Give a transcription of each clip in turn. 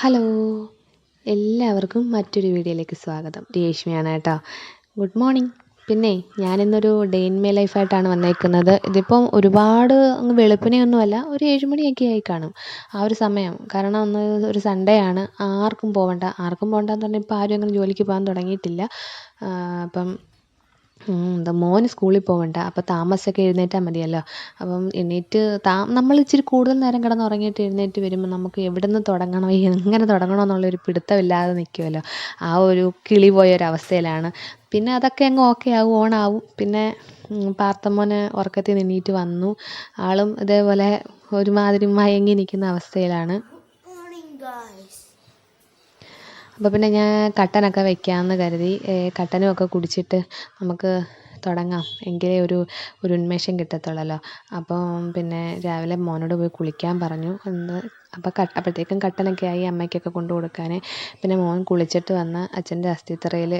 Hello. എല്ലാവർക്കും മറ്റൊരു വീഡിയോയിലേക്ക് സ്വാഗതം. രേഷ്മയാണ് കേട്ടോ. ഗുഡ് മോർണിംഗ് പിന്നെ ഞാനിന്നൊരു ഡേ ഇൻ മൈ ലൈഫായിട്ടാണ് വന്നേക്കുന്നത്. ഇതിപ്പം ഒരുപാട് അങ്ങ് വെളുപ്പിനെയൊന്നുമല്ല ഒരു ഏഴുമണിയൊക്കെ ആയി കാണും. ആ ഒരു സമയം. കാരണം ഒന്ന് ഒരു സൺഡേ ആണ്. ആർക്കും പോകണ്ട ആർക്കും പോകണ്ടെന്ന് പറഞ്ഞാൽ ഇപ്പോൾ ആരും അങ്ങനെ ജോലിക്ക് പോകാൻ തുടങ്ങിയിട്ടില്ല. അപ്പം എന്താ മോന് സ്കൂളിൽ പോകണ്ട അപ്പോൾ താമസിച്ചൊക്കെ എഴുന്നേറ്റാൽ മതിയല്ലോ. അപ്പം എണീറ്റ് താ നമ്മൾ ഇച്ചിരി കൂടുതൽ നേരം കിടന്ന് ഉറങ്ങിയിട്ട് എഴുന്നേറ്റ് വരുമ്പോൾ നമുക്ക് എവിടെ നിന്ന് തുടങ്ങണം എങ്ങനെ തുടങ്ങണം എന്നുള്ളൊരു പിടുത്തമില്ലാതെ നിൽക്കുമല്ലോ ആ ഒരു കിളി പോയ ഒരു അവസ്ഥയിലാണ്. പിന്നെ അതൊക്കെ അങ്ങ് ഓക്കെ ആവും ഓണാവും പിന്നെ പാർത്തമ്മോന് ഉറക്കത്തിൽ നിന്ന് എണീറ്റ് വന്നു. ആളും ഇതേപോലെ ഒരുമാതിരി മയങ്ങി നിൽക്കുന്ന അവസ്ഥയിലാണ്. അപ്പോൾ പിന്നെ ഞാൻ കട്ടനൊക്കെ വെക്കാമെന്ന് കരുതി കട്ടനും ഒക്കെ കുടിച്ചിട്ട് നമുക്ക് തുടങ്ങാം. എങ്കിലേ ഒരു ഒരു ഉന്മേഷം കിട്ടത്തുള്ളല്ലോ. അപ്പം പിന്നെ രാവിലെ മോനോട് പോയി കുളിക്കാൻ പറഞ്ഞു. എന്ന് അപ്പോൾ കട്ട അപ്പോഴത്തേക്കും കട്ടനൊക്കെ ആയി അമ്മയ്ക്കൊക്കെ കൊണ്ടു കൊടുക്കാൻ പിന്നെ മോൻ കുളിച്ചിട്ട് വന്ന് അച്ഛന്റെ അസ്ഥിത്തറയിൽ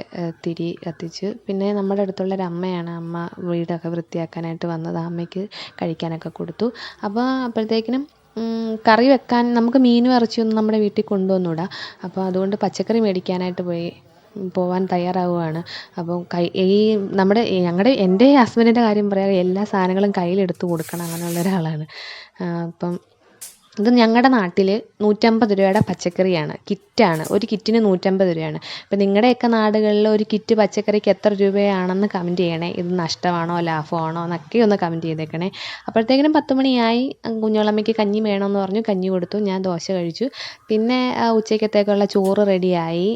തിരി കത്തിച്ചു. പിന്നെ നമ്മുടെ അടുത്തുള്ള ഒരു അമ്മയാണ് അമ്മ വീടൊക്കെ വൃത്തിയാക്കാനായിട്ട് വന്നത്. അമ്മയ്ക്ക് കഴിക്കാനൊക്കെ കൊടുത്തു. അപ്പോൾ അപ്പോഴത്തേക്കിനും കറി വെക്കാൻ നമുക്ക് മീനും ഇറച്ചിയൊന്നും നമ്മുടെ വീട്ടിൽ കൊണ്ടുവന്നുകൂടാ അപ്പോൾ അതുകൊണ്ട് പച്ചക്കറി മേടിക്കാനായിട്ട് പോയി പോവാൻ തയ്യാറാവുകയാണ്. അപ്പം കൈ ഈ നമ്മുടെ ഞങ്ങളുടെ എന്റെ ഹസ്ബൻഡിന്റെ കാര്യം പറയാം എല്ലാ സാധനങ്ങളും കയ്യിലെടുത്ത് കൊടുക്കണം അങ്ങനെയുള്ള ഒരാളാണ്. അപ്പം ഇത് ഞങ്ങളുടെ നാട്ടിൽ നൂറ്റമ്പത് രൂപയുടെ പച്ചക്കറിയാണ്. കിറ്റാണ്. ഒരു കിറ്റിന് നൂറ്റമ്പത് രൂപയാണ്. അപ്പോൾ നിങ്ങളുടെയൊക്കെ നാടുകളിൽ ഒരു കിറ്റ് പച്ചക്കറിക്ക് എത്ര രൂപയാണെന്ന് കമന്റ് ചെയ്യണേ. ഇത് നഷ്ടമാണോ ലാഭമാണോ എന്നൊക്കെ ഒന്ന് കമന്റ് ചെയ്തേക്കണേ. അപ്പോഴത്തേക്കിനും പത്ത് മണിയായി. കുഞ്ഞോളമ്മയ്ക്ക് കഞ്ഞി വേണമെന്ന് പറഞ്ഞു. കഞ്ഞി കൊടുത്തു. ഞാൻ ദോശ കഴിച്ചു. പിന്നെ ഉച്ചയ്ക്കത്തേക്കുള്ള ചോറ് റെഡിയായി.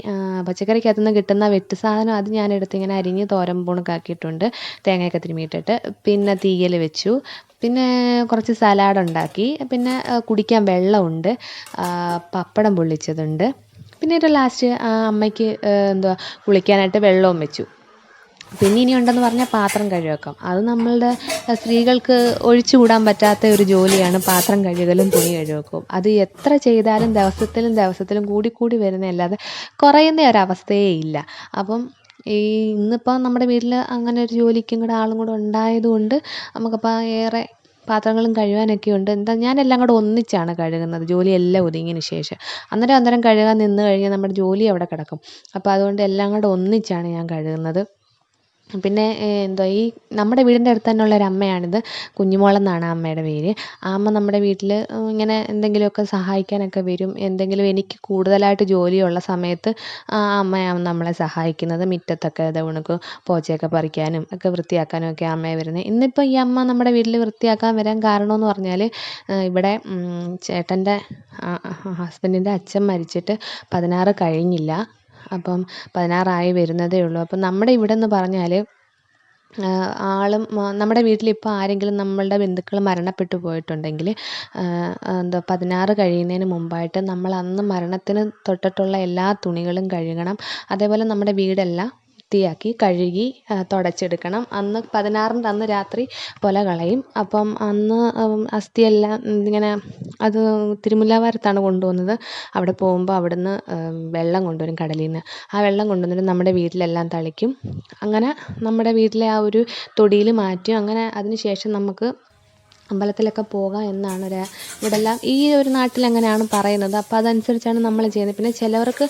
പച്ചക്കറിക്കകത്തു നിന്ന് കിട്ടുന്ന വെട്ട് സാധനം അത് ഞാൻ ഇങ്ങനെ അരിഞ്ഞ് തോരമ്പൂണക്കാക്കിയിട്ടുണ്ട് തേങ്ങയൊക്കെ തിരുമിയിട്ടിട്ട്. പിന്നെ തീയൽ വെച്ചു. പിന്നെ കുറച്ച് സലാഡ് ഉണ്ടാക്കി. പിന്നെ കുടിക്കാൻ വെള്ളമുണ്ട്. പപ്പടം പൊള്ളിച്ചതുണ്ട്. പിന്നെ ഒരു ലാസ്റ്റ് അമ്മയ്ക്ക് എന്തുവാ കുളിക്കാനായിട്ട് വെള്ളവും വെച്ചു. പിന്നെ ഇനി ഉണ്ടെന്ന് പറഞ്ഞാൽ പാത്രം കഴുകക്കം അത് നമ്മളുടെ സ്ത്രീകൾക്ക് ഒഴിച്ചുകൂടാൻ പറ്റാത്ത ഒരു ജോലിയാണ് പാത്രം കഴുകലും തുണി കഴുകക്കും അത് എത്ര ചെയ്താലും ദിവസത്തിലും ദിവസത്തിലും കൂടി കൂടി വരുന്നതല്ലാതെ കുറയുന്ന ഒരവസ്ഥയേ ഇല്ല. അപ്പം ഈ ഇന്നിപ്പോൾ നമ്മുടെ വീട്ടിൽ അങ്ങനെ ഒരു ജോലിക്കും കൂടെ ആളും കൂടെ ഉണ്ടായത് കൊണ്ട് നമുക്കപ്പോൾ ഏറെ പാത്രങ്ങളും കഴുകാനൊക്കെ ഉണ്ട്. എന്താ ഞാനെല്ലാം കൂടെ ഒന്നിച്ചാണ് കഴുകുന്നത്. ജോലിയെല്ലാം ഒതുങ്ങിയതിന് ശേഷം. അന്നേരം അന്നേരം കഴുകാൻ നിന്ന് കഴിഞ്ഞാൽ നമ്മുടെ ജോലി അവിടെ കിടക്കും. അപ്പോൾ അതുകൊണ്ട് എല്ലാം കൂടെ ഒന്നിച്ചാണ് ഞാൻ കഴുകുന്നത്. പിന്നെ എന്തോ ഈ നമ്മുടെ വീടിന്റെ അടുത്ത് തന്നെയുള്ള ഒരു അമ്മയാണിത്. കുഞ്ഞുമോളെന്നാണ് അമ്മയുടെ പേര്. ആ അമ്മ നമ്മുടെ വീട്ടിൽ ഇങ്ങനെ എന്തെങ്കിലുമൊക്കെ സഹായിക്കാനൊക്കെ വരും. എന്തെങ്കിലും എനിക്ക് കൂടുതലായിട്ട് ജോലിയുള്ള സമയത്ത് ആ അമ്മയാണ് നമ്മളെ സഹായിക്കുന്നത്. മുറ്റത്തൊക്കെ ഇത് ഉണക്ക് പോച്ചയൊക്കെ പറിക്കാനും ഒക്കെ വൃത്തിയാക്കാനും ഒക്കെ ആ അമ്മയാണ് വരുന്നത്. ഇന്നിപ്പോൾ ഈ അമ്മ നമ്മുടെ വീട്ടിൽ വൃത്തിയാക്കാൻ വരാൻ കാരണമെന്ന് പറഞ്ഞാൽ ഇവിടെ ചേട്ടന്റെ ഹസ്ബൻഡിന്റെ അച്ഛൻ മരിച്ചിട്ട് പതിനാറ് കഴിഞ്ഞില്ല. അപ്പം പതിനാറായി വരുന്നതേ ഉള്ളൂ. അപ്പം നമ്മുടെ ഇവിടെ എന്ന് പറഞ്ഞാൽ ആളും നമ്മുടെ വീട്ടിലിപ്പോൾ ആരെങ്കിലും നമ്മളുടെ ബന്ധുക്കൾ മരണപ്പെട്ടു പോയിട്ടുണ്ടെങ്കിൽ എന്താ പതിനാറ് കഴിയുന്നതിന് മുമ്പായിട്ട് നമ്മൾ അന്ന് മരണത്തിന് തൊട്ടിട്ടുള്ള എല്ലാ തുണികളും കഴുകണം. അതേപോലെ നമ്മുടെ വീടെല്ലാം വൃത്തിയാക്കി കഴുകി തുടച്ചെടുക്കണം. അന്ന് പതിനാറിന്റെ അന്ന് രാത്രി പുല കളയും. അപ്പം അന്ന് അസ്ഥിയെല്ലാം ഇങ്ങനെ അത് തിരുമുല്ലാവാരത്താണ് കൊണ്ടുപോകുന്നത് അവിടെ പോകുമ്പോൾ അവിടുന്ന് വെള്ളം കൊണ്ടുവരും കടലിൽ നിന്ന് ആ വെള്ളം കൊണ്ടുവന്നിട്ട് നമ്മുടെ വീട്ടിലെല്ലാം തളിക്കും. അങ്ങനെ നമ്മുടെ വീട്ടിലെ ആ ഒരു തൊടിയിൽ മാറ്റും. അങ്ങനെ അതിന് ശേഷം നമുക്ക് അമ്പലത്തിലൊക്കെ പോകാം എന്നാണ് ഒരു ഇവിടെല്ലാം ഈ ഒരു നാട്ടിൽ അങ്ങനെയാണ് പറയുന്നത്. അപ്പോൾ അതനുസരിച്ചാണ് നമ്മൾ ചെയ്യുന്നത്. പിന്നെ ചിലവർക്ക്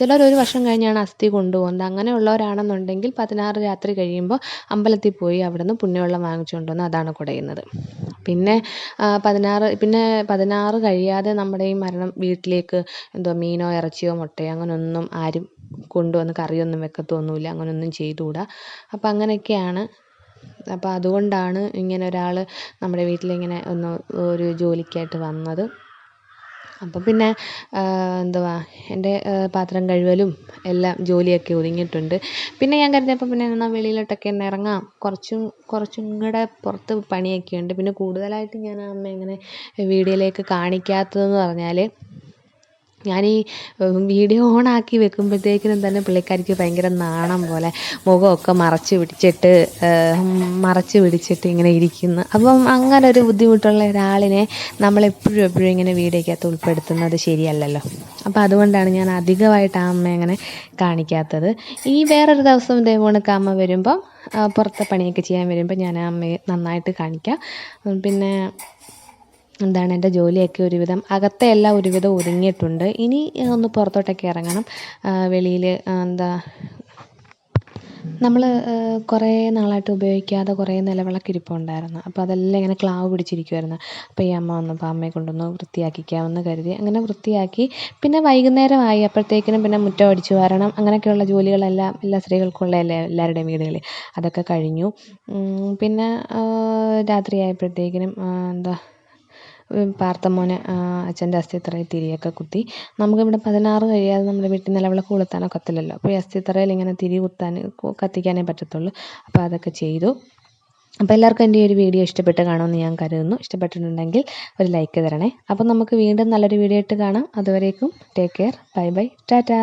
ചിലർ ഒരു വർഷം കഴിഞ്ഞാണ് അസ്ഥി കൊണ്ടുപോകുന്നത്. അങ്ങനെയുള്ളവരാണെന്നുണ്ടെങ്കിൽ പതിനാറ് രാത്രി കഴിയുമ്പോൾ അമ്പലത്തിൽ പോയി അവിടുന്ന് പുണ്യവെള്ളം വാങ്ങിച്ചുകൊണ്ട് വന്ന് അതാണ് കുടയുന്നത്. പിന്നെ പതിനാറ് പിന്നെ പതിനാറ് കഴിയാതെ നമ്മുടെ ഈ മരണം വീട്ടിലേക്ക് എന്തോ മീനോ ഇറച്ചിയോ മുട്ടയോ അങ്ങനെയൊന്നും ആരും കൊണ്ടുവന്ന് കറിയൊന്നും വെക്കത്തൊന്നുമില്ല. അങ്ങനെയൊന്നും ചെയ്തുകൂടാ. അപ്പം അങ്ങനെയൊക്കെയാണ് അപ്പോൾ അതുകൊണ്ടാണ് ഇങ്ങനെ ഒരാൾ നമ്മുടെ വീട്ടിലിങ്ങനെ ഒന്ന് ഒരു ജോലിക്കായിട്ട് വന്നത്. അപ്പം പിന്നെ എന്തുവാ എന്റെ പാത്രം കഴുകലും എല്ലാം ജോലിയൊക്കെ ഒതുങ്ങിയിട്ടുണ്ട്. പിന്നെ ഞാൻ കരുതിയപ്പോൾ പിന്നെ എന്നാൽ വെളിയിലോട്ടൊക്കെ ഒന്ന് ഇറങ്ങാം. കുറച്ചും കുറച്ചും കൂടെ പുറത്ത് പണിയൊക്കെ ഉണ്ട് പിന്നെ കൂടുതലായിട്ട് ഞാൻ അമ്മ ഇങ്ങനെ വീഡിയോയിലേക്ക് കാണിക്കാത്തതെന്ന് പറഞ്ഞാൽ ഈ വീഡിയോ ഓൺ ആക്കി വെക്കുമ്പോഴത്തേക്കിനും തന്നെ പുള്ളിക്കാരിക്ക് ഭയങ്കര നാണം പോലെ മുഖമൊക്കെ മറച്ച് പിടിച്ചിട്ട് മറച്ച് പിടിച്ചിട്ട് ഇങ്ങനെ ഇരിക്കുന്നു. അപ്പം അങ്ങനെ ഒരു ബുദ്ധിമുട്ടുള്ള ഒരാളിനെ നമ്മൾ എപ്പോഴും ഇങ്ങനെ വീഡിയോക്കകത്ത് ഉൾപ്പെടുത്തുന്നത് ശരിയല്ലല്ലോ. അപ്പോൾ അതുകൊണ്ടാണ് ഞാൻ അധികമായിട്ട് ആ അമ്മ അങ്ങനെ കാണിക്കാത്തത്. ഈ വേറൊരു ദിവസം ഇതേ കണക്ക് അമ്മ വരുമ്പം പുറത്തെ പണിയൊക്കെ ചെയ്യാൻ വരുമ്പോൾ ഞാൻ ആ അമ്മയെ നന്നായിട്ട് കാണിക്കാം. പിന്നെ എന്താണ് എന്റെ ജോലിയൊക്കെ ഒരുവിധം അകത്തെ എല്ലാം ഒരുവിധം ഒതുങ്ങിയിട്ടുണ്ട്. ഇനി ഒന്ന് പുറത്തോട്ടൊക്കെ ഇറങ്ങണം. വെളിയിൽ എന്താ നമ്മൾ കുറേ നാളായിട്ട് ഉപയോഗിക്കാതെ കുറേ നിലവിളക്ക് ഇരിപ്പുണ്ടായിരുന്നു. അപ്പോൾ അതെല്ലാം ഇങ്ങനെ ക്ലാവ് പിടിച്ചിരിക്കുമായിരുന്നു അപ്പോൾ ഈ അമ്മ വന്നപ്പോൾ അമ്മയെ കൊണ്ടൊന്ന് വൃത്തിയാക്കിക്കാമെന്ന് കരുതി. അങ്ങനെ വൃത്തിയാക്കി. പിന്നെ വൈകുന്നേരമായി അപ്പോഴത്തേക്കിനും പിന്നെ മുറ്റം അടിച്ചു വരണം. അങ്ങനെയൊക്കെയുള്ള ജോലികളെല്ലാം എല്ലാ സ്ത്രീകൾക്കുള്ള എല്ലാവരുടെയും വീടുകളിൽ അതൊക്കെ കഴിഞ്ഞു. പിന്നെ രാത്രിയായപ്പോഴത്തേക്കിനും എന്താ പാർത്തമ്മോന് അച്ഛന്റെ അസ്ഥിത്തറയിൽ തിരിയൊക്കെ കുത്തി. നമുക്കിവിടെ പതിനാറ് കഴിയാതെ നമ്മുടെ വീട്ടിൽ നിലവിളക്ക് കൊളുത്താനോ കത്തില്ലല്ലോ അപ്പോൾ ഈ അസ്ഥിത്തറയിൽ ഇങ്ങനെ തിരി കുത്താൻ കത്തിക്കാനേ പറ്റത്തുള്ളൂ. അപ്പോൾ അതൊക്കെ ചെയ്തു. അപ്പോൾ എല്ലാവർക്കും എന്റെ ഈ ഒരു വീഡിയോ ഇഷ്ടപ്പെട്ട് കാണുമെന്ന് ഞാൻ കരുതുന്നു. ഇഷ്ടപ്പെട്ടിട്ടുണ്ടെങ്കിൽ ഒരു ലൈക്ക് തരണേ. അപ്പോൾ നമുക്ക് വീണ്ടും നല്ലൊരു വീഡിയോ ഇട്ട് കാണാം. അതുവരേക്കും take care bye bye tata